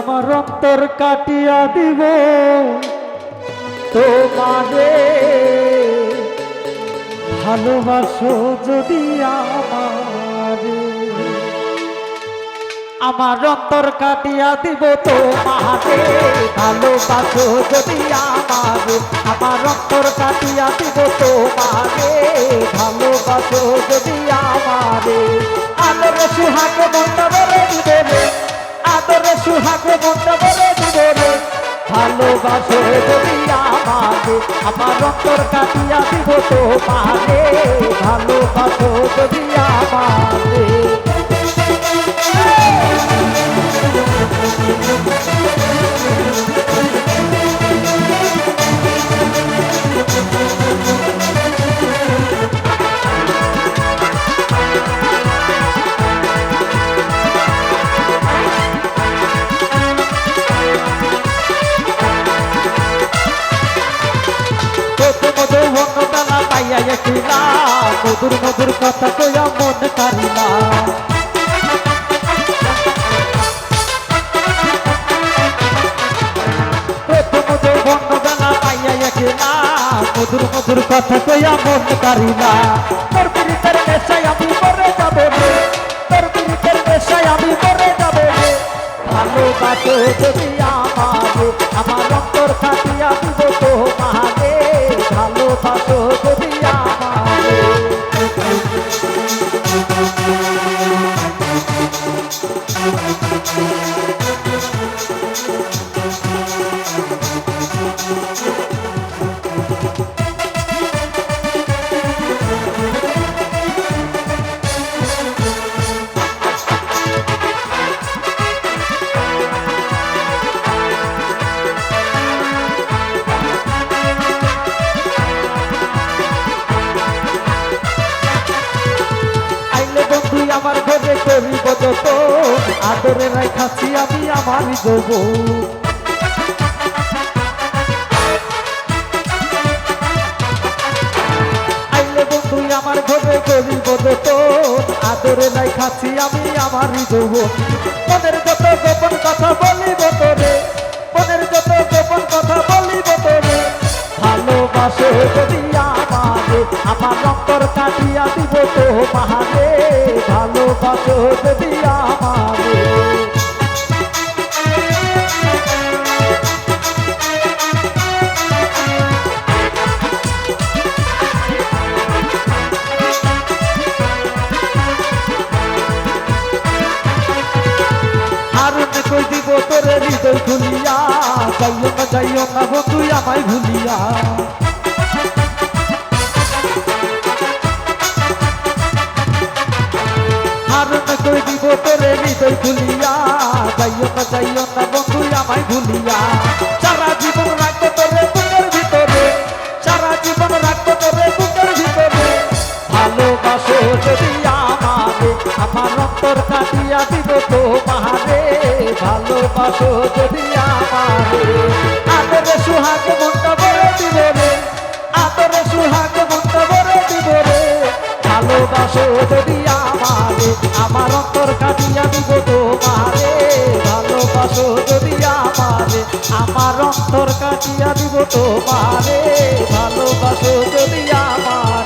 আমার অন্তর কাটিয়া দিব। তোমারে ভালোবাসো যদি আমারে। আমার অন্তর কাটিয়া দিব তোমারে ভালোবাসো যদি আমারে। আমার অন্তর কাটিয়া দিব তোমারে ভালোবাসো যদি আমারে। আদরে সুহাগ রে মনটা বলে দিব রে। ভালোবাসো আমাকে আমার কাটিয়া দিব ভালোবাসো গেছিলা মধুর মধুর কথা কইয়া মন কারিলা মধুর মধুর কথা কইয়া মন কারিলা তোর পিড়িতের নেশায় আমি মরে যাব রে। তোর পিড়িতের নেশায় আমি মরে যাব রে। ভালোবাসো যদি আমারে আমার অন্তর কাটিয়া দিব তোমারে ভালোবাসো যদি আমারে আইলে বন্ধু আমার ঘরে করিব যত আদরে রাখাছি আমি আমারই দেব। আমার ঘরে করিব যত আদরে রাখাছি আমি আমারই দেব। মনের যত গোপন কথা বলিব তোরে, মনের যত গোপন কথা বলিব তোরে, ভালোবাসো যদি আমারে আমার অন্তর কাটিয়া দিব তো মাহারে ভালোবাসো যদি আমারে তোরে হৃদয় খুলিয়া যাইও না যাইও না বন্ধু আমায় ভুলিয়া। হারুন কই দিব তোরে হৃদয় খুলিয়া যাইও না যাইও না বন্ধু আমায় ভুলিয়া। সারা জীবন রাখব তোরে বুকের ভিতরে। সারা জীবন রাখব তোরে বুকের ভিতরে। ভালোবাসো যদি ভালোবাসো যদি আমারে আদরে সুহাগ মনটা ভরে দিব রে আদরে সুহাগ মনটা ভরে দিব রে ভালোবাসো যদি আমারে আমার অন্তর কাটিয়া দিব তো মারে ভালোবাসো যদি আমারে আমার অন্তর কাটিয়া দিব তো ভালোবাসো যদি আমার।